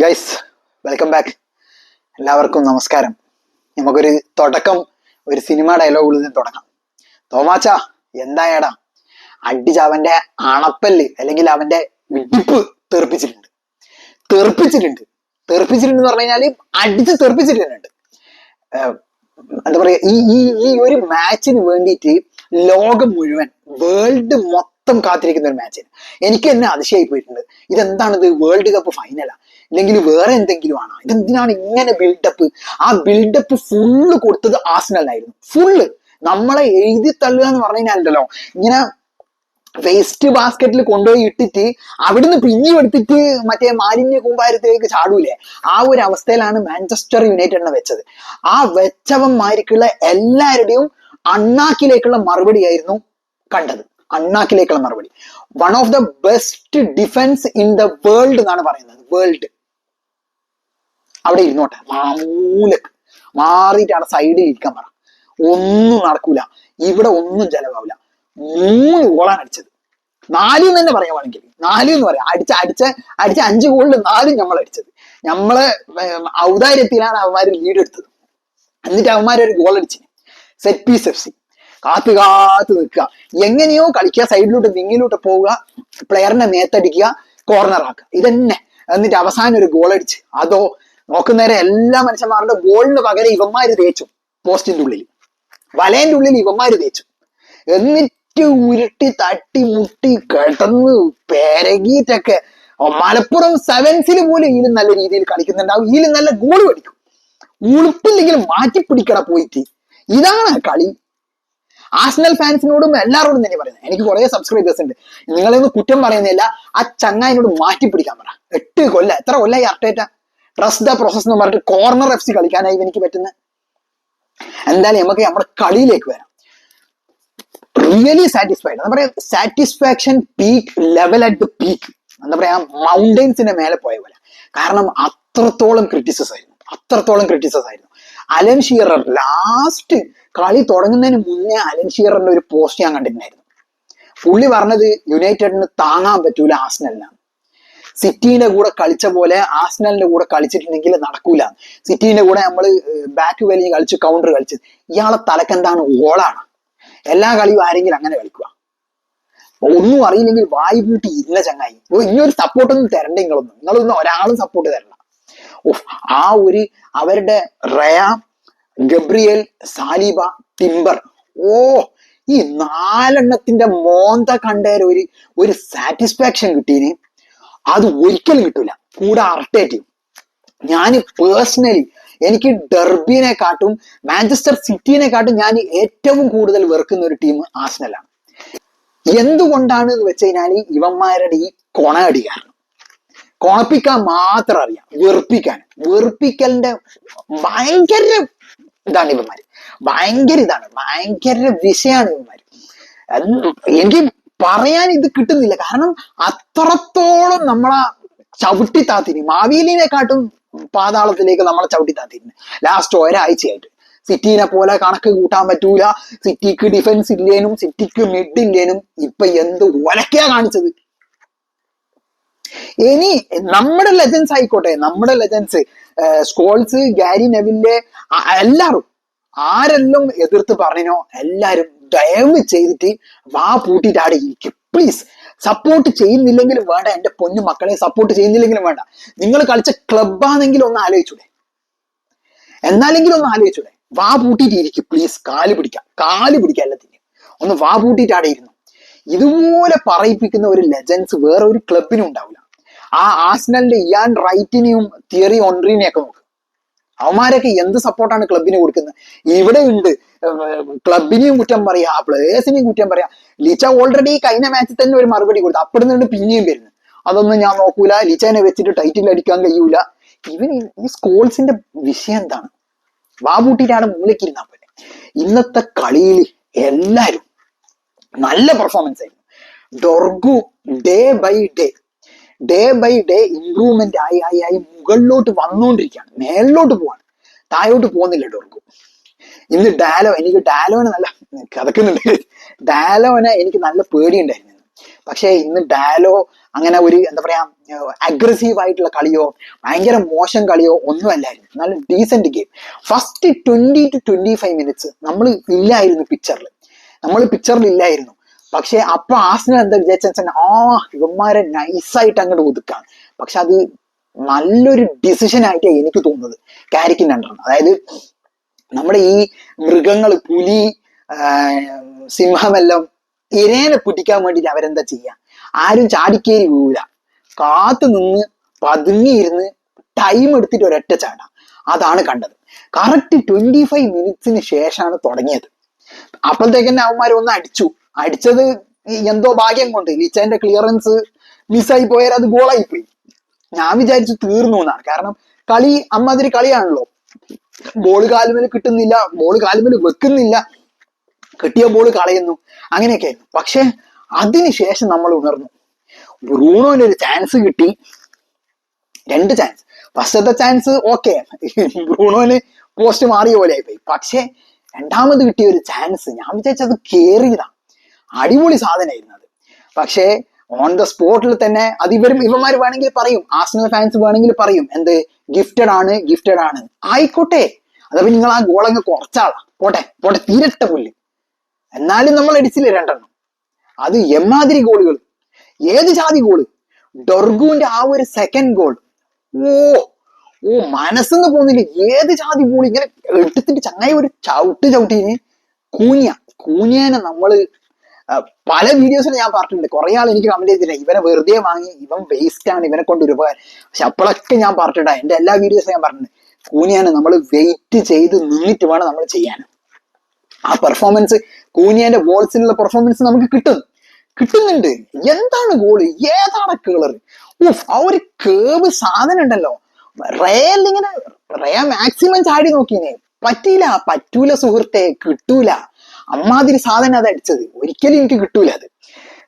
Guys welcome back എല്ലാവർക്കും നമസ്കാരം. നമുക്കൊരു തുടക്കം ഒരു സിനിമ ഡയലോഗുകളിൽ നിന്ന് തുടങ്ങാം. തോമാച്ച എന്തായടാ? അടിച്ച് അവന്റെ അണപ്പല്ല് അല്ലെങ്കിൽ അവന്റെ വിടിപ്പ് തെറിപ്പിച്ചിട്ടുണ്ട്. തെറിപ്പിച്ചിട്ടുണ്ട്. തെറിപ്പിച്ചിട്ടുണ്ട് എന്ന് പറഞ്ഞു കഴിഞ്ഞാൽ അടിച്ച് തെറിപ്പിച്ചിട്ടുണ്ട്. എന്താ പറയാ ഈ ഈ ഈ ഒരു മാച്ചിന് വേണ്ടിയിട്ട് ലോകം മുഴുവൻ വേൾഡ് മൊത്തം കാത്തിരിക്കുന്ന ഒരു മാച്ചിന് എനിക്ക് തന്നെ അതിശയായി പോയിട്ടുണ്ട്. ഇതെന്താണിത്? വേൾഡ് കപ്പ് ഫൈനലാ അല്ലെങ്കിൽ വേറെ എന്തെങ്കിലും ആണോ ഇതെന്തിനാണ് ഇങ്ങനെ ബിൽഡപ്പ് ആ ബിൽഡപ്പ് ഫുള്ള് കൊടുത്തത് ആസ്നലായിരുന്നു ഫുള്ള് നമ്മളെ എഴുതി തള്ളുക എന്ന് പറഞ്ഞു കഴിഞ്ഞാൽ ഇങ്ങനെ വേസ്റ്റ് ബാസ്ക്കറ്റിൽ കൊണ്ടുപോയി ഇട്ടിട്ട് അവിടുന്ന് പിന്നെയും എടുത്തിട്ട് മറ്റേ മാലിന്യ കൂമ്പാരത്തിലേക്ക് ചാടൂലേ? ആ ഒരു അവസ്ഥയിലാണ് മാഞ്ചസ്റ്റർ യുണൈറ്റഡിനെ വെച്ചത്. ആ വെച്ചവന്മാർക്കുള്ള എല്ലാവരുടെയും അണ്ണാക്കിലേക്കുള്ള മറുപടിയായിരുന്നു കണ്ടത്. അണ്ണാക്കിലേക്കുള്ള മറുപടി. One of the best defence in the world എന്നാണ് പറയുന്നത്. വേൾഡ് അവിടെ ഇരുന്നോട്ടെ മാമൂലക്ക് മാറിയിട്ട് അവിടെ സൈഡിൽ ഇരിക്കാൻ പറ. ഒന്നും നടക്കൂല. ഇവിടെ ഒന്നും ചെലവാവില്ല മൂന്ന് ഗോളാണ് അടിച്ചത്. നാല് എന്ന് തന്നെ പറയുവാണെങ്കിൽ വേണമെങ്കിൽ. നാല് എന്ന് പറയാം. അടിച്ച അടിച്ച അടിച്ച അഞ്ച് ഗോളിൽ നാലും നമ്മൾ അടിച്ചത്. നമ്മളെ ഔദാര്യത്തിലാണ് അവന്മാർ ലീഡ് എടുത്തത്. എന്നിട്ട് അവന്മാർ ഒരു ഗോൾ അടിച്ചു സെറ്റ് പീസ് എഫ് സി കാത്ത് കാത്തു നിൽക്കുക. എങ്ങനെയോ കളിക്കുക സൈഡിലോട്ട് വിങ്ങിലോട്ട് പോവുക പ്ലെയറിനെ നേത്തടിക്കുക കോർണർ ആക്കുക. ഇതന്നെ. എന്നിട്ട് അവസാനം ഒരു ഗോൾ അടിച്ച്. അതോ നോക്കുന്നേരം എല്ലാ മനുഷ്യന്മാരുടെ ഗോളിന് പകരം ഇവന്മാര് തേച്ചു. പോസ്റ്റിന്റെ ഉള്ളിൽ. വലേന്റെ ഉള്ളിൽ ഇവന്മാര് തേച്ചു. എന്നിട്ട് ഉരുട്ടി തട്ടി മുട്ടി കിടന്ന് പെരകിയിട്ടൊക്കെ മലപ്പുറം സെവൻസിൽ പോലും ഇതിലും നല്ല രീതിയിൽ കളിക്കുന്നുണ്ടാവും. ഇതിലും നല്ല ഗോൾ പഠിക്കും ഉളുപ്പില്ലെങ്കിലും മാറ്റി പിടിക്കട പോയിട്ട്. ഇതാണ് കളി. ആസ്നൽ ഫാൻസിനോടും എല്ലാവരോടും തന്നെ പറയുന്നത് എനിക്ക് കുറെ സബ്സ്ക്രൈബേഴ്സ് ഉണ്ട്. നിങ്ങളൊന്നും കുറ്റം പറയുന്നില്ല. ആ ചങ്ങായിനോട് മാറ്റി പിടിക്കാൻ പറ. എട്ട് കൊല്ല. എത്ര കൊല്ലായി അർട്ടേറ്റ ട്രസ്റ്റ് ദ പ്രോസസ് എന്ന് പറഞ്ഞിട്ട് കോർണർ എഫ് സി കളിക്കാനായി എനിക്ക് പറ്റുന്നത്. എന്തായാലും നമുക്ക് നമ്മുടെ കളിയിലേക്ക് വരാം. റിയലി സാറ്റിസ്ഫൈഡ് എന്താ പറയാ? Satisfaction peak level at the peak എന്താ പറയാ? മൗണ്ടൈൻസിന്റെ മേലെ പോയ പോലെ. കാരണം അത്രത്തോളം ക്രിറ്റിസസ് ആയിരുന്നു. അത്രത്തോളം ക്രിറ്റിസസ് ആയിരുന്നു. അലൻ ഷീറർ ലാസ്റ്റ് കളി തുടങ്ങുന്നതിന് മുന്നേ അലൻ ഷീററിന്റെ ഒരു പോസ്റ്റ് ഞാൻ കണ്ടിട്ടുണ്ടായിരുന്നു. പുള്ളി പറഞ്ഞത് യുണൈറ്റഡിന് താങ്ങാൻ പറ്റൂല ആസ്നലിനാണ് സിറ്റീന്റെ കൂടെ കളിച്ച പോലെ ആസ്നലിന്റെ കൂടെ കളിച്ചിട്ടുണ്ടെങ്കിൽ നടക്കൂല. സിറ്റീന്റെ കൂടെ നമ്മൾ ബാക്ക് വലിയ കളിച്ച് കൗണ്ടർ കളിച്ച് ഇയാളെ തലക്കെന്താണ് ഓളാണ് എല്ലാ കളിയും ആരെങ്കിലും അങ്ങനെ കളിക്കുക. ഒന്നും അറിയില്ലെങ്കിൽ വായി പൂട്ടി ഇല്ല ചങ്ങായി. ഇനി ഒരു സപ്പോർട്ടൊന്നും തരണ്ട നിങ്ങളൊന്നും. നിങ്ങളൊന്നും ഒരാളും സപ്പോർട്ട് തരണ്ട ഓഹ് ആ ഒരു അവരുടെ റയ ഗബ്രിയേൽ സാലിബ ടിംബർ ഓ ഈ നാലെണ്ണത്തിന്റെ മോന്ത കണ്ടേര ഒരു ഒരു സാറ്റിസ്ഫാക്ഷൻ കിട്ടീന്. അത് ഒരിക്കലും കിട്ടൂല. കൂടെ അർട്ടേറ്റ് ഞാൻ പേഴ്സണലി എനിക്ക് ഡെർബിനെ കാട്ടും മാഞ്ചസ്റ്റർ സിറ്റിനെ കാട്ടും ഞാൻ ഏറ്റവും കൂടുതൽ വെറുക്കുന്ന ഒരു ടീം ആസ്നലാണ്. എന്തുകൊണ്ടാണ് എന്ന് വെച്ച് കഴിഞ്ഞാൽ ഇവന്മാരുടെ ഈ കൊണ കാരണം കൊണപ്പിക്കാൻ മാത്രം അറിയാം. വെറുപ്പിക്കാൻ. വെറുപ്പിക്കലിന്റെ ഭയങ്കര ഇതാണ് ഇവന്മാര്. ഭയങ്കര ഇതാണ്. ഭയങ്കര വിഷയാണ് ഇവന്മാര്. എനിക്ക് പറയാൻ ഇത് കിട്ടുന്നില്ല. കാരണം അത്രത്തോളം നമ്മളെ ചവിട്ടി താത്തിരി മാവേലിനെക്കാട്ടും പാതാളത്തിലേക്ക് നമ്മളെ ചവിട്ടി താത്തിരുന്നു ലാസ്റ്റ് ഒരാഴ്ചയായിട്ട്. സിറ്റീനെ പോലെ കണക്ക് കൂട്ടാൻ പറ്റൂല. സിറ്റിക്ക് ഡിഫൻസ് ഇല്ലേനും സിറ്റിക്ക് മിഡ് ഇല്ലേനും ഇപ്പൊ എന്ത് ഒലക്കയാ കാണിച്ചത്? ഇനി നമ്മുടെ ലെജൻസ് ആയിക്കോട്ടെ നമ്മുടെ ലെജൻസ് സ്കോൾസ് ഗാരി നെവില്ലെ എല്ലാവരും ആരെല്ലാം എതിർത്ത് പറഞ്ഞോ എല്ലാരും ദയവ് ചെയ്തിട്ട് വാ പൂട്ടിയിട്ട് ആടെ ഇരിക്കും. പ്ലീസ് സപ്പോർട്ട് ചെയ്യുന്നില്ലെങ്കിലും വേണ്ട എന്റെ പൊന്നു മക്കളെ സപ്പോർട്ട് ചെയ്യുന്നില്ലെങ്കിലും വേണ്ട. നിങ്ങൾ കളിച്ച ക്ലബാണെങ്കിലും ഒന്ന് ആലോചിച്ചൂടെ. എന്നാലെങ്കിലും ഒന്ന് ആലോചിച്ചൂടെ. വാ പൂട്ടിയിട്ട് ഇരിക്കും. പ്ലീസ് കാൽ പിടിക്കാം. കാൽ പിടിക്കാം എല്ലാത്തിനും ഒന്ന് വാ പൂട്ടിയിട്ട് ആടെ ഇരുന്നു. ഇതുപോലെ പറയിപ്പിക്കുന്ന ഒരു ലെജൻസ് വേറെ ഒരു ക്ലബിനും ഉണ്ടാവില്ല. ആ ആസ്നലിന്റെ ഇയാൻ റൈറ്റിനെയും തിയറി ഒൺറിനെയും ഒക്കെ നോക്ക്. അവന്മാരൊക്കെ എന്ത് സപ്പോർട്ടാണ് ക്ലബിന് കൊടുക്കുന്നത്? ഇവിടെ ഉണ്ട് ക്ലബിനെയും കുറ്റം പറയാ പ്ലേയേഴ്സിനെയും കുറ്റം പറയാ. ലിച്ച ഓൾറെഡി കഴിഞ്ഞ മാച്ചിൽ തന്നെ ഒരു മറുപടി കൊടുത്തു. അപ്പുറത്തുനിന്ന് പിന്നെയും വരുന്നു. അതൊന്നും ഞാൻ നോക്കൂല. ലിച്ചനെ വെച്ചിട്ട് ടൈറ്റിൽ അടിക്കാൻ കഴിയൂല. ഇവൻ ഈ- സ്കോൾസിന്റെ വിഷയം എന്താണ്? വാബൂട്ടിയിട്ടാണ് മൂലക്കിരുന്നാ പോലെ ഇന്നത്തെ കളിയിൽ എല്ലാരും നല്ല പെർഫോമൻസ് ആയിരുന്നു. Dorgu day by day day by day improvement ആയി ആയി ആയി മുകളിലോട്ട് വന്നുകൊണ്ടിരിക്കുകയാണ് മേളിലോട്ട് പോവാണ്. താഴോട്ട് പോകുന്നില്ല ഡോർക്കും ഇന്ന് ഡാലോ എനിക്ക് ഡാലോനെ നല്ല കഥക്കുന്നുണ്ട്. ഡാലോനെ എനിക്ക് നല്ല പേടിയുണ്ടായിരുന്നു. പക്ഷേ ഇന്ന് ഡാലോ അങ്ങനെ ഒരു എന്താ പറയാ അഗ്രസീവ് ആയിട്ടുള്ള കളിയോ ഭയങ്കര മോശം കളിയോ ഒന്നും അല്ലായിരുന്നു. നല്ല decent game first twenty two twenty five minutes നമ്മൾ ഇല്ലായിരുന്നു പിക്ചറിൽ നമ്മൾ പിക്ചറിൽ ഇല്ലായിരുന്നു. പക്ഷെ അപ്പൊ ആസ്നൽ എന്താ വിചാരിച്ചാൽ ആ ഇവന്മാരെ നൈസായിട്ട് അങ്ങോട്ട് ഒതുക്കാം. പക്ഷെ അത് നല്ലൊരു ഡിസിഷൻ ആയിട്ടാണ് എനിക്ക് തോന്നുന്നത്. കാരിക്കിൻ രണ്ടെണ്ണം. അതായത് നമ്മുടെ ഈ മൃഗങ്ങൾ പുലി സിംഹമെല്ലാം ഇരേനെ പിടിക്കാൻ വേണ്ടിയിട്ട് അവരെന്താ ചെയ്യാ? ആരും ചാടിക്കേരി വീഴ കാത്തു നിന്ന് പതുങ്ങിയിരുന്ന് ടൈം എടുത്തിട്ട് ഒരൊറ്റ ചാടാം. അതാണ് കണ്ടത്. കറക്റ്റ് ട്വന്റി ഫൈവ് മിനിറ്റ്സിന് ശേഷമാണ് തുടങ്ങിയത്. അപ്പോഴത്തേക്കന്നെ അവന്മാരൊന്ന് അടിച്ചു. അടിച്ചത് എന്തോ ഭാഗ്യം കൊണ്ട്. ലിച്ചന്റെ ക്ലിയറൻസ് മിസ്സായി പോയാൽ അത് ഗോളായി പോയി. ഞാൻ വിചാരിച്ചു തീർന്നു എന്നാണ്. കാരണം കളി അമ്മാതിരി കളിയാണല്ലോ. ബോൾ കാലുമേൽ കിട്ടുന്നില്ല ബോൾ കാലുമേൽ വെക്കുന്നില്ല. കിട്ടിയ ബോൾ കളയുന്നു. അങ്ങനെയൊക്കെ. പക്ഷെ അതിനുശേഷം നമ്മൾ ഉണർന്നു. ബ്രൂണോന് ഒരു ചാൻസ് കിട്ടി. രണ്ട് ചാൻസ് ഫസ്റ്റത്തെ ചാൻസ് ഓക്കെ ബ്രൂണോന് പോസ്റ്റ് മാറിയ പോലെ ആയിപ്പോയി പക്ഷെ രണ്ടാമത് കിട്ടിയ ഒരു ചാൻസ് ഞാൻ വിചാരിച്ചത് കേറിയതാ. അടിപൊളി സാധനമായിരുന്നു അത്. പക്ഷേ ഓൺ ദ സ്പോട്ടിൽ തന്നെ അത് ഇവരും ഇവന്മാർ വേണമെങ്കിൽ പറയും. ആസ്നൽ ഫാൻസ് വേണമെങ്കിൽ പറയും. എന്ത്? ഗിഫ്റ്റഡ് ആണ് ഗിഫ്റ്റഡ് ആണ്. ആയിക്കോട്ടെ. അതപ്പോ നിങ്ങൾ ആ ഗോളങ്ങ് കുറച്ചാളാ. പോട്ടെ പോട്ടെ തീരട്ട പുല്ല്. എന്നാലും നമ്മൾ അടിച്ചില്ല രണ്ടെണ്ണം. അത് എമ്മാതിരി ഗോളുകൾ ഏത് ജാതി ഗോൾ ഡൊർഗുവിന്റെ ആ ഒരു സെക്കൻഡ് ഗോൾ ഓ ഓ മനസ്സെന്ന് പോകുന്നില്ല ഏത് ജാതി ഗോൾ ഇങ്ങനെ എടുത്തിട്ട് ചങ്ങായി ഒരു ചവിട്ട് ചവിട്ടിന്? കൂനിയ. കൂനിയനെ നമ്മൾ പല വീഡിയോസിൽ ഞാൻ പറഞ്ഞിട്ടുണ്ട്. കുറെ ആൾ എനിക്ക് കമന്റ് ചെയ്തില്ല ഇവനെ വെറുതെ വാങ്ങി ഇവൻ വേസ്റ്റ് ആണ് ഇവനെ കൊണ്ട് ഒരുപാട് പക്ഷെ അപ്പോഴൊക്കെ ഞാൻ പറഞ്ഞിട്ടാ എന്റെ എല്ലാ വീഡിയോസും ഞാൻ പറഞ്ഞിട്ടുണ്ട്. കൂനിയാണ് നമ്മൾ വെയിറ്റ് ചെയ്ത് നിന്നിട്ട് വേണം നമ്മൾ ചെയ്യാൻ. ആ പെർഫോമൻസ് കൂനിയാന്റെ ബോൾസിലുള്ള പെർഫോമൻസ് നമുക്ക് കിട്ടും. കിട്ടുന്നുണ്ട്. എന്താണ് ഗോൾ ഏതാണ് കേളർ ആ ഒരു കേവ് സാധനം ഉണ്ടല്ലോ. റയൽ ഇങ്ങനെ മാക്സിമം ചാടി നോക്കിനെ പറ്റിയില്ല പറ്റൂല സുഹൃത്തെ കിട്ടൂല. അമ്മാതിരി സാധനം അത് അടിച്ചത്. ഒരിക്കലും എനിക്ക് കിട്ടൂല അത്.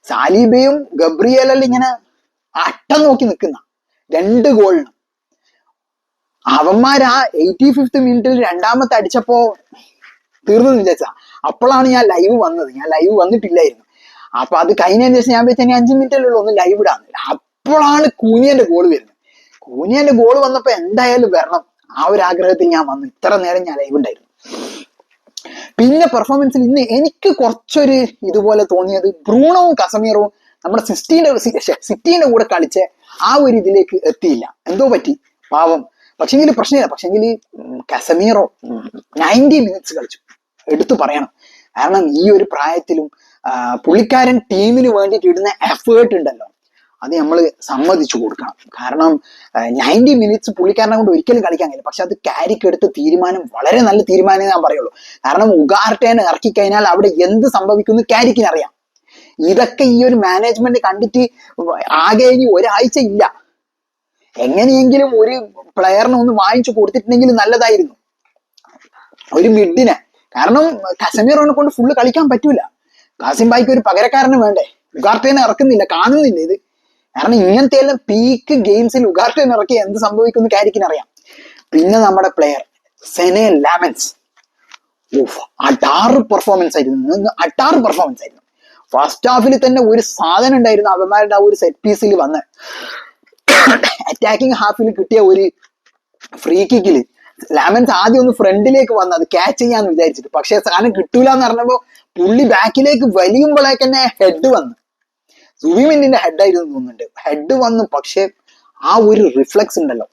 സാലിബയും ഗബ്രിയേലും ഇങ്ങനെ അട്ടം നോക്കി നിൽക്കുന്ന രണ്ട് ഗോളിനും അവന്മാർ ആ എയ്റ്റി ഫിഫ്ത് മിനിറ്റിൽ രണ്ടാമത്തെ അടിച്ചപ്പോ തീർന്നു വിചാരിച്ച അപ്പോഴാണ് ഞാൻ ലൈവ് വന്നത്. ഞാൻ ലൈവ് വന്നിട്ടില്ലായിരുന്നു. അപ്പൊ അത് കഴിഞ്ഞതിന് ശേഷം ഞാൻ വെച്ചാൽ ഇനി അഞ്ച് മിനിറ്റിലുള്ള ഒന്ന് ലൈവ് ഇടാൻ അപ്പോഴാണ് കൂനിയന്റെ ഗോൾ വരുന്നത്. കൂനിയന്റെ ഗോൾ വന്നപ്പോ എന്തായാലും വരണം. ആ ഒരു ആഗ്രഹത്തിൽ ഞാൻ വന്നു. ഇത്ര നേരം ഞാൻ ലൈവ് ഉണ്ടായിരുന്നു പിന്നെ പെർഫോമൻസിൽ ഇന്ന് എനിക്ക് കുറച്ചൊരു ഇതുപോലെ തോന്നിയത് ബ്രൂണവും കസമീറവും നമ്മുടെ സിസ്റ്റീന്റെ സിറ്റീന്റെ കൂടെ കളിച്ച ആ ഒരു ഇതിലേക്ക് എത്തിയില്ല. എന്തോ പറ്റി? പാവം. പക്ഷെങ്കിൽ പ്രശ്നമില്ല. പക്ഷെങ്കിൽ കസമീറോ നയന്റി മിനിറ്റ്സ് കളിച്ചു. എടുത്തു പറയണം. കാരണം ഈ ഒരു പ്രായത്തിലും പുള്ളിക്കാരൻ ടീമിന് വേണ്ടിയിട്ട് ഇടുന്ന എഫേർട്ട് ഉണ്ടല്ലോ. അത് നമ്മൾ സമ്മതിച്ചു കൊടുക്കണം. കാരണം നയന്റി മിനിറ്റ്സ് പുള്ളിക്കാരനെ കൊണ്ട് ഒരിക്കലും കളിക്കാൻ കഴിയില്ല. പക്ഷെ അത് ക്യാരിക്ക് എടുത്ത തീരുമാനം വളരെ നല്ല തീരുമാനം ഞാൻ പറയുള്ളൂ. കാരണം ഉഗാർട്ടേനെ ഇറക്കി കഴിഞ്ഞാൽ അവിടെ എന്ത് സംഭവിക്കുന്നു ക്യാരിക്കിന് അറിയാം. ഇതൊക്കെ ഈ ഒരു മാനേജ്മെന്റ് കണ്ടിട്ട് ആകെ ഇനി ഒരാഴ്ച ഇല്ല. എങ്ങനെയെങ്കിലും ഒരു പ്ലെയറിനെ ഒന്ന് വാങ്ങിച്ചു കൊടുത്തിട്ടുണ്ടെങ്കിൽ നല്ലതായിരുന്നു. ഒരു മിഡിനെ കാരണം കസമീറോനെ കൊണ്ട് ഫുള്ള് കളിക്കാൻ പറ്റൂല. കാസിം ബായിക്ക് ഒരു പകരക്കാരന് വേണ്ടേ? ഉഗാർട്ടേനെ ഇറക്കുന്നില്ല കാണുന്നില്ല ഇത്. കാരണം ഇങ്ങനത്തെ എല്ലാം പീക്ക് ഗെയിംസിൽ ഉഗാർട്ടൻ ഇറക്കി എന്ത് സംഭവിക്കുന്നു കാരിക്കിന് അറിയാം. പിന്നെ നമ്മുടെ പ്ലെയർ സെനെ ലാമൻസ് അടാറ് പെർഫോമൻസ് ആയിരുന്നു. അടാറ് പെർഫോമൻസ് ആയിരുന്നു. ഫസ്റ്റ് ഹാഫിൽ തന്നെ ഒരു സാധനം ഉണ്ടായിരുന്നു അവന്മാരുടെ ആ ഒരു സെറ്റ് പീസിൽ വന്ന്. അറ്റാക്കിംഗ് ഹാഫിൽ കിട്ടിയ ഒരു ഫ്രീ കിക്കിൽ ലാമൻസ് ആദ്യം ഒന്ന് ഫ്രണ്ടിലേക്ക് വന്ന് അത് ക്യാച്ച് ചെയ്യാന്ന് വിചാരിച്ചിട്ട്. പക്ഷെ സാധനം കിട്ടൂല എന്ന് പറഞ്ഞപ്പോ പുള്ളി ബാക്കിലേക്ക് വലിയുമ്പോഴേക്ക് തന്നെ ഹെഡ് വന്നു. സുവിമിന്റെ ഹെഡ് ആയിരുന്നു തോന്നുന്നുണ്ട്. ഹെഡ് വന്നു പക്ഷേ ആ ഒരു റിഫ്ലക്സ് ഉണ്ടല്ലോ.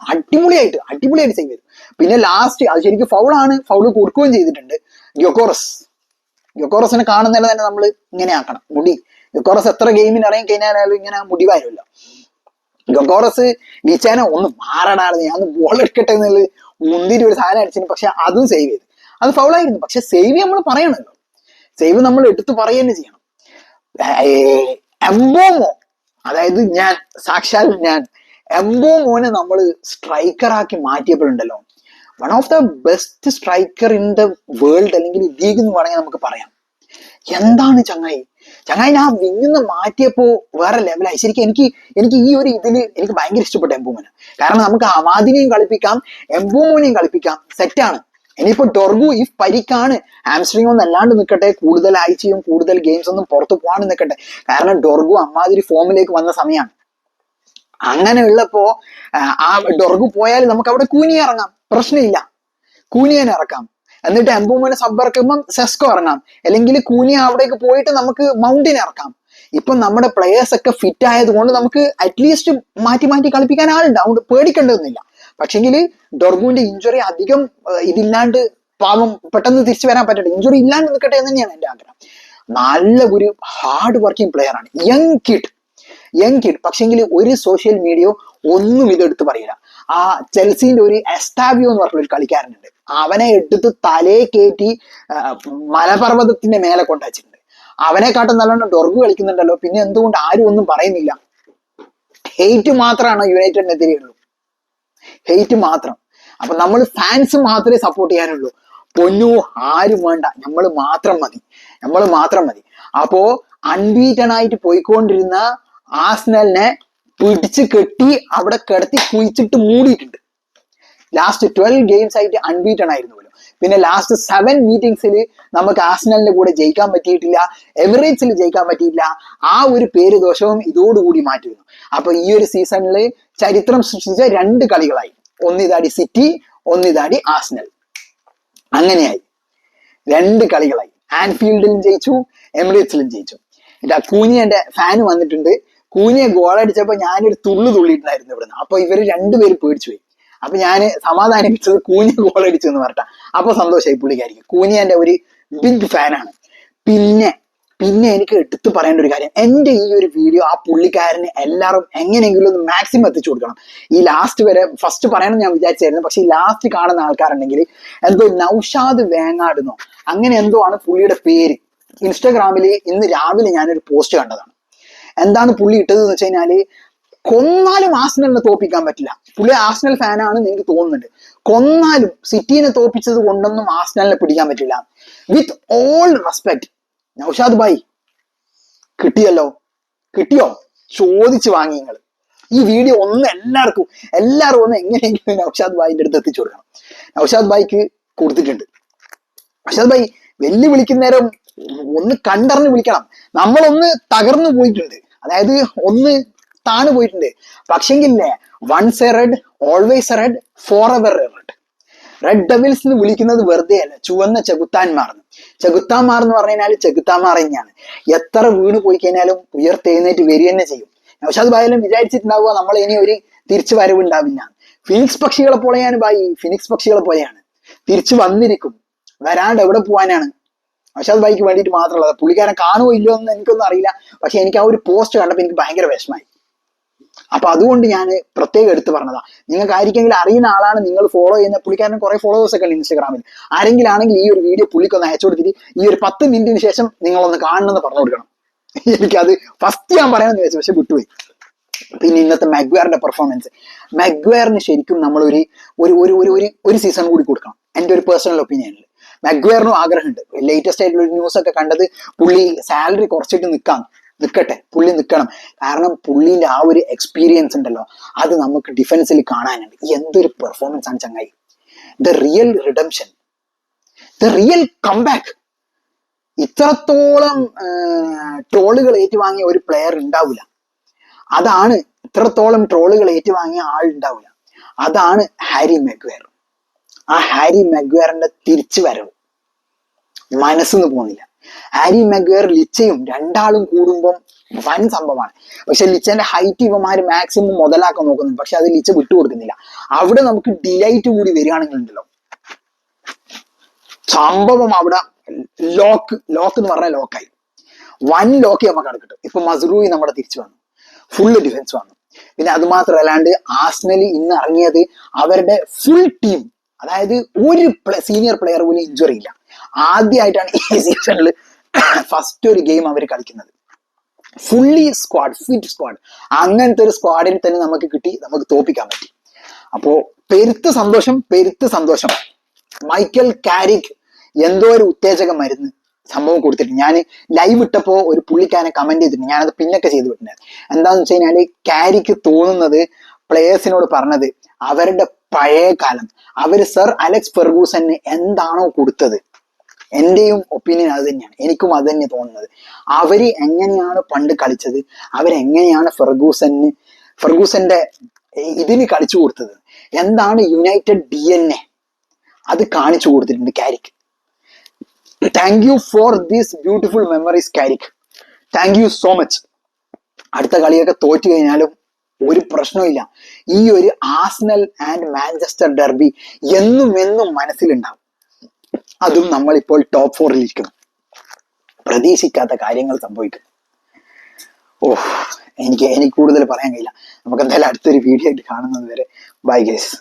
അടിപൊളിയായിട്ട് അടിപൊളിയായിട്ട് സേവ് ചെയ്തു. പിന്നെ ലാസ്റ്റ് അത് ശരിക്കും ഫൗളാണ് ഫൗൾ കൊടുക്കുകയും ചെയ്തിട്ടുണ്ട്. ഗ്യൊക്കോറസ് ഗ്യൊക്കോറസിനെ കാണുന്നില്ല തന്നെ നമ്മൾ ഇങ്ങനെ ആക്കണം. മുടി. ഗ്യൊക്കോറസ് എത്ര ഗെയിമിന് ഇറങ്ങി കഴിഞ്ഞാലും ഇങ്ങനെ മുടി വരുമല്ലോ ഗൊക്കോറസ് നീച്ചാനെ ഒന്ന് മാറണായിരുന്നു ഞാൻ ബോൾ എടുക്കട്ടെ എന്നുള്ളത് മുന്തിരി ഒരു സാധനം അടിച്ചിന് പക്ഷെ അതും സേവ് ചെയ്തു. അത് ഫൗളായിരുന്നു പക്ഷെ സേവ് നമ്മൾ പറയണല്ലോ സേവ് നമ്മൾ എടുത്ത് പറയുക തന്നെ ചെയ്യണം. എംബോമോ അതായത് ഞാൻ സാക്ഷാൽ ഞാൻ എംബോമോനെ നമ്മൾ സ്ട്രൈക്കറാക്കി മാറ്റിയപ്പോഴുണ്ടല്ലോ. One of the best striker in the world അല്ലെങ്കിൽ ലീഗ് എന്ന് വേണമെങ്കിൽ നമുക്ക് പറയാം. എന്താണ് ചങ്ങായി? ചങ്ങായി ഞാൻ വിങ്ങുന്ന മാറ്റിയപ്പോ വേറെ ലെവലായി ശരിക്കും എനിക്ക് എനിക്ക് ഈ ഒരു ഇതിൽ എനിക്ക് ഭയങ്കര ഇഷ്ടപ്പെട്ടു എംബൂമോന് കാരണം നമുക്ക് അമാദിനെയും കളിപ്പിക്കാം എംബൂമോനെയും കളിപ്പിക്കാം. സെറ്റാണ് ഇനിയിപ്പോ ടൊർഗു ഈ പരിക്കാണ്. ഹാംസ്ട്രിങ് ഒന്നും അല്ലാണ്ട് നിൽക്കട്ടെ കൂടുതൽ ആഴ്ചയും കൂടുതൽ ഗെയിംസ് ഒന്നും പുറത്തു പോകാണ്ട് നിൽക്കട്ടെ കാരണം ഡൊർഗു അമ്മാതിരി ഫോമിലേക്ക് വന്ന സമയമാണ് അങ്ങനെ ഉള്ളപ്പോ ആ, ആ ഡൊർഗു പോയാൽ നമുക്ക് അവിടെ കൂനിയ ഇറങ്ങാം. പ്രശ്നമില്ല. കൂനിയനെ ഇറക്കാം. എന്നിട്ട് എംബൂമനെ സബ് ഇറക്കുമ്പം സെസ്കോ ഇറങ്ങാം. അല്ലെങ്കിൽ കൂനിയ അവിടേക്ക് പോയിട്ട് നമുക്ക് മൗണ്ടിനെ ഇറക്കാം. ഇപ്പൊ നമ്മുടെ പ്ലെയേഴ്സ് ഒക്കെ ഫിറ്റ് ആയതുകൊണ്ട് നമുക്ക് അറ്റ്ലീസ്റ്റ് മാറ്റി മാറ്റി കളിപ്പിക്കാൻ ആളുണ്ട്. അതുകൊണ്ട് പേടിക്കേണ്ടതൊന്നുമില്ല. പക്ഷെങ്കിൽ ഡോർഗുവിന്റെ ഇഞ്ചുറി അധികം ഇതില്ലാണ്ട് പാവം പെട്ടെന്ന് തിരിച്ചു വരാൻ പറ്റട്ടെ ഇഞ്ചുറി ഇല്ലാണ്ട് നിൽക്കട്ടെ എന്ന് തന്നെയാണ് എന്റെ ആഗ്രഹം. നല്ല ഒരു ഹാർഡ് വർക്കിംഗ് പ്ലെയർ ആണ്. യങ് കിഡ് യങ് കിഡ് പക്ഷെങ്കിൽ ഒരു സോഷ്യൽ മീഡിയ ഒന്നും ഇതെടുത്ത് പറയില്ല. ആ ചെൽസിന്റെ ഒരു എസ്റ്റാബിയോ എന്ന് പറഞ്ഞ ഒരു കളിക്കാരനുണ്ട്. അവനെ എടുത്ത് തലേ കയറ്റി മലപർവതത്തിന്റെ മേലെ കൊണ്ടുവച്ചിട്ടുണ്ട് അവനെ കാട്ടും നല്ലോണം ഡൊർഗു കളിക്കുന്നുണ്ടല്ലോ. പിന്നെ എന്തുകൊണ്ട് ആരും ഒന്നും പറയുന്നില്ല? ഹെയ്റ്റ് മാത്രമാണ് യുണൈറ്റഡിനെതിരെയുള്ളൂ ഹെയ്റ്റ് മാത്രം. അപ്പൊ നമ്മൾ ഫാൻസ് മാത്രമേ സപ്പോർട്ട് ചെയ്യാനുള്ളൂ. പൊന്നു ആരും വേണ്ട. നമ്മൾ മാത്രം മതി. നമ്മൾ മാത്രം മതി. അപ്പോ അൺബീറ്റൺ ആയിട്ട് പോയിക്കൊണ്ടിരുന്ന ആസ്നലിനെ പിടിച്ച് കെട്ടി അവിടെ കിടത്തി കുഴിച്ചിട്ട് മൂടിയിട്ടുണ്ട്. ലാസ്റ്റ് ട്വൽവ് ഗെയിംസ് ആയിട്ട് അൺബീറ്റൺ ആയിരുന്നു പിന്നെ ലാസ്റ്റ് സെവൻ മീറ്റിംഗ്സിൽ നമുക്ക് ആസ്നലിന്റെ കൂടെ ജയിക്കാൻ പറ്റിയിട്ടില്ല. എമിറേറ്റ്സിൽ ജയിക്കാൻ പറ്റിയില്ല. ആ ഒരു പേര് ദോഷവും ഇതോടുകൂടി മാറ്റിയിരുന്നു. അപ്പൊ ഈ ഒരു സീസണിൽ ചരിത്രം സൃഷ്ടിച്ച രണ്ട് കളികളായി. ഒന്നിതാടി സിറ്റി ഒന്നിതാടി ആസ്നൽ അങ്ങനെയായി. രണ്ട് കളികളായി. ആൻഫീൽഡിലും ജയിച്ചു എമിറേറ്റ്സിലും ജയിച്ചു. എന്റെ കൂനിയന്റെ ഫാൻ വന്നിട്ടുണ്ട്. കൂനിയെ ഗോളടിച്ചപ്പോ ഞാനൊരു തുള്ളു തുള്ളിയിട്ടുണ്ടായിരുന്നു ഇവിടുന്ന്. അപ്പൊ ഇവർ രണ്ടുപേരും പേടിച്ചു പോയി അപ്പൊ ഞാൻ സമാധാനിപ്പിച്ചത് കൂഞ്ഞ ഗോളടിച്ചു എന്ന് പറഞ്ഞ അപ്പൊ സന്തോഷമായി പുള്ളിക്കായിരിക്കും കൂഞ്ഞ എന്റെ ഒരു ബിഗ് ഫാനാണ് പിന്നെ പിന്നെ എനിക്ക് എടുത്തു പറയേണ്ട ഒരു കാര്യം. എന്റെ ഈ ഒരു വീഡിയോ ആ പുള്ളിക്കാരന് എല്ലാവരും എങ്ങനെയെങ്കിലും ഒന്ന് മാക്സിമം എത്തിച്ചു കൊടുക്കണം. ഈ ലാസ്റ്റ് വരെ ഫസ്റ്റ് പറയണം ഞാൻ വിചാരിച്ചായിരുന്നു. പക്ഷെ ഈ ലാസ്റ്റ് കാണുന്ന ആൾക്കാരുണ്ടെങ്കിൽ എന്തോ നൗഷാദ് വേങ്ങാടുന്നോ? അങ്ങനെ എന്തോ ആണ് പുള്ളിയുടെ പേര്. ഇൻസ്റ്റാഗ്രാമിൽ ഇന്ന് രാവിലെ ഞാനൊരു പോസ്റ്റ് കണ്ടതാണ്. എന്താണ് പുള്ളി ഇട്ടത് എന്ന് വെച്ച് കഴിഞ്ഞാൽ കൊന്നാലും ആസ്നെ തോപ്പിക്കാൻ പറ്റില്ല. പുള്ളി ആസ്നൽ ഫാനാണെന്ന് എനിക്ക് തോന്നുന്നുണ്ട്. കൊന്നാലും സിറ്റീനെ തോപ്പിച്ചത് കൊണ്ടൊന്നും ആസ്നലിനെ പിടിക്കാൻ പറ്റില്ല. With all respect Noushad bhai കിട്ടിയല്ലോ? കിട്ടിയോ? ചോദിച്ചു വാങ്ങി നിങ്ങൾ ഈ വീഡിയോ ഒന്ന് എല്ലാവർക്കും എല്ലാവരും ഒന്ന് എങ്ങനെയെങ്കിലും നൌഷാദ് ഭായിന്റെ അടുത്ത് എത്തിച്ചു കൊടുക്കണം. നൌഷാദ് ഭായിക്ക് കൊടുത്തിട്ടുണ്ട്. നൌഷാദ് ഭായി വെല്ലു വിളിക്കുന്നേരം ഒന്ന് കണ്ടറിഞ്ഞ് വിളിക്കണം. നമ്മളൊന്ന് തകർന്നു പോയിട്ടുണ്ട്. അതായത് ഒന്ന് താണു പോയിട്ടുണ്ട്. പക്ഷെങ്കിലേ once a red always a red forever a red red devils എന്ന് വിളിക്കുന്നത് വെറുതെ അല്ല ചുവന്ന ചെകുത്താൻമാർ ചെകുത്താന്മാർ എന്ന് പറഞ്ഞു കഴിഞ്ഞാൽ ചെകുത്താന്മാർ തന്നെയാണ്. എത്ര വീണ് പോയി കഴിഞ്ഞാലും ഉയർത്തെഴുന്നേറ്റ് വരിക തന്നെ ചെയ്യും. നൗഷാദ് ബായാലും വിചാരിച്ചിട്ടുണ്ടാവുക നമ്മൾ ഇനി ഒരു തിരിച്ചു വരവ് ഉണ്ടാവില്ല. ഫിനിക്സ് പക്ഷികളെ പോലെയാണ് ബായി ഫിനിക്സ് പക്ഷികളെ പോലെയാണ്. തിരിച്ചു വന്നിരിക്കും. വരാണ്ട് എവിടെ പോകാനാണ് നൗഷാദ് ബായിക്ക് വേണ്ടിയിട്ട് മാത്രമല്ല പുള്ളിക്കാരൻ കാണുമോ ഇല്ലയോ എന്ന് എനിക്കൊന്നും അറിയില്ല. പക്ഷെ എനിക്ക് ആ ഒരു പോസ്റ്റ് കണ്ടപ്പോൾ എനിക്ക് ഭയങ്കര വിഷമായി അപ്പൊ അതുകൊണ്ട് ഞാൻ പ്രത്യേകം എടുത്തു പറഞ്ഞതാ. നിങ്ങൾക്ക് ആയിരിക്കെങ്കിലും അറിയുന്ന ആളാണ് നിങ്ങൾ ഫോളോ ചെയ്യുന്ന പുള്ളിക്കാരൻ കുറെ ഫോളോവേഴ്സ് ഒക്കെ ഉണ്ട് ഇൻസ്റ്റാഗ്രാമിൽ. ആരെങ്കിലും ആണെങ്കിൽ ഈ ഒരു വീഡിയോ പുള്ളിക്കൊന്ന് അയച്ചു കൊടുത്തിട്ട് ഈ ഒരു പത്ത് മിനിറ്റിന് ശേഷം നിങ്ങളൊന്ന് കാണണമെന്ന് പറഞ്ഞു കൊടുക്കണം. എനിക്കത് ഫസ്റ്റ് ഞാൻ പറയാമെന്ന് വിചാരിച്ചു പക്ഷെ വിട്ടുപോയി. പിന്നെ ഇന്നത്തെ മെഗ്വയറിന്റെ പെർഫോമൻസ് മെഗ്വയറിന് ശരിക്കും നമ്മൾ ഒരു ഒരു ഒരു ഒരു ഒരു സീസൺ കൂടി കൊടുക്കണം. എന്റെ ഒരു പേഴ്സണൽ ഒപ്പീനിയനിൽ മെഗ്വയറിനും ആഗ്രഹമുണ്ട്. ലേറ്റസ്റ്റ് ആയിട്ടുള്ള ഒരു ന്യൂസ് ഒക്കെ കണ്ടത് പുള്ളി സാലറി കുറച്ചിട്ട് നിൽക്കാം നിൽക്കട്ടെ പുള്ളി നിൽക്കണം കാരണം പുള്ളിന്റെ ആ ഒരു എക്സ്പീരിയൻസ് ഉണ്ടല്ലോ അത് നമുക്ക് ഡിഫൻസിൽ കാണാനുണ്ട്. എന്തൊരു പെർഫോമൻസ് ആണ് ചങ്ങായി. The real redemption the real comeback ഇത്രത്തോളം ട്രോളുകൾ ഏറ്റുവാങ്ങിയ ഒരു പ്ലെയർ ഉണ്ടാവില്ല. അതാണ് ഇത്രത്തോളം ട്രോളുകൾ ഏറ്റുവാങ്ങിയ ആൾ ഉണ്ടാവില്ല. അതാണ് ഹാരി മെഗ്വേർ ആ ഹാരി മെഗ്വേറിന്റെ തിരിച്ചു വരവ് മനസ്സിന്ന് പോകുന്നില്ല. ഹാരി മെഗ്വയർ ലിച്ചയും രണ്ടാളും കൂടുമ്പം വൻ സംഭവമാണ്. പക്ഷെ ലിച്ചന്റെ ഹൈറ്റ് ഇവന്മാര് മാക്സിമം മുതലാക്കാൻ നോക്കുന്നുണ്ട്. പക്ഷെ അത് ലിച്ച വിട്ടുകൊടുക്കുന്നില്ല അവിടെ നമുക്ക് ഡിലൈറ്റ് കൂടി വരികയാണെങ്കിൽ ഉണ്ടല്ലോ. സംഭവം അവിടെ ലോക്ക് ലോക്ക് എന്ന് പറഞ്ഞാൽ ലോക്കായി വൻ ലോക്ക് നമുക്ക് അവിടെ കിട്ടും. ഇപ്പൊ മസ്റൂയി നമ്മുടെ തിരിച്ചു വന്നു. ഫുള്ള് ഡിഫൻസ് വന്നു. പിന്നെ അത് മാത്രമല്ലാണ്ട് ആസ്നലി ഇന്ന് ഇറങ്ങിയത് അവരുടെ ഫുൾ ടീം അതായത് ഒരു സീനിയർ പ്ലെയർ പോലും ഇഞ്ചുറി ഇല്ല. ആദ്യമായിട്ടാണ് ഈ സീസണിൽ ഫസ്റ്റ് ഒരു ഗെയിം അവർ കളിക്കുന്നത്. ഫുള്ളി സ്ക്വാഡ് ഫിറ്റ് സ്ക്വാഡ് അങ്ങനത്തെ ഒരു സ്ക്വാഡിൽ തന്നെ നമുക്ക് കിട്ടി നമുക്ക് തോപ്പിക്കാൻ പറ്റി. അപ്പോ പെരുത്ത് സന്തോഷം പെരുത്ത് സന്തോഷം. മൈക്കൽ കാരിക് എന്തോ ഒരു ഉത്തേജക മരുന്ന് സംഭവം കൊടുത്തിട്ട് ഞാൻ ലൈവ് ഇട്ടപ്പോ ഒരു പുള്ളിക്കാരനെ കമന്റ് ചെയ്തിട്ടുണ്ട്. ഞാനത് പിന്നൊക്കെ ചെയ്തു വിട്ടിട്ടുണ്ട്. എന്താന്ന് വെച്ച് കഴിഞ്ഞാൽ കാരിക്ക് തോന്നുന്നത് പ്ലേയേഴ്സിനോട് പറഞ്ഞത് അവരുടെ പഴയ കാലം. അവർ സർ അലക്സ് ഫെർഗൂസന് എന്താണോ കൊടുത്തത്. എന്റെയും ഒപ്പീനിയൻ അത് തന്നെയാണ്. എനിക്കും അത് തന്നെ തോന്നുന്നത്. അവർ എങ്ങനെയാണ് പണ്ട് കളിച്ചത്? അവരെങ്ങനെയാണ് ഫെർഗൂസന് ഫെർഗൂസന്റെ ഇതിന് കളിച്ചു കൊടുത്തത്? എന്താണ് യുണൈറ്റഡ് ഡി എൻ എ അത് കാണിച്ചു കൊടുത്തിട്ടുണ്ട് Carrick thank you for these beautiful memories Carrick thank you so much അടുത്ത കളിയൊക്കെ തോറ്റു കഴിഞ്ഞാലും ഒരു പ്രശ്നമില്ല ഈ ഒരു ആസ്നൽ ആൻഡ് മാഞ്ചസ്റ്റർ ഡെർബി എന്നും എന്നും മനസ്സിലുണ്ടാവും. അതും നമ്മൾ ഇപ്പോൾ ടോപ്പ് ഫോറിൽ ഇരിക്കുന്നു പ്രതീക്ഷിക്കാത്ത കാര്യങ്ങൾ സംഭവിക്കും. ഓ എനിക്ക് എനിക്ക് കൂടുതൽ പറയാൻ കഴിയില്ല. നമുക്ക് എന്തായാലും അടുത്തൊരു വീഡിയോ ആയിട്ട് കാണുന്നത് വരെ. By guys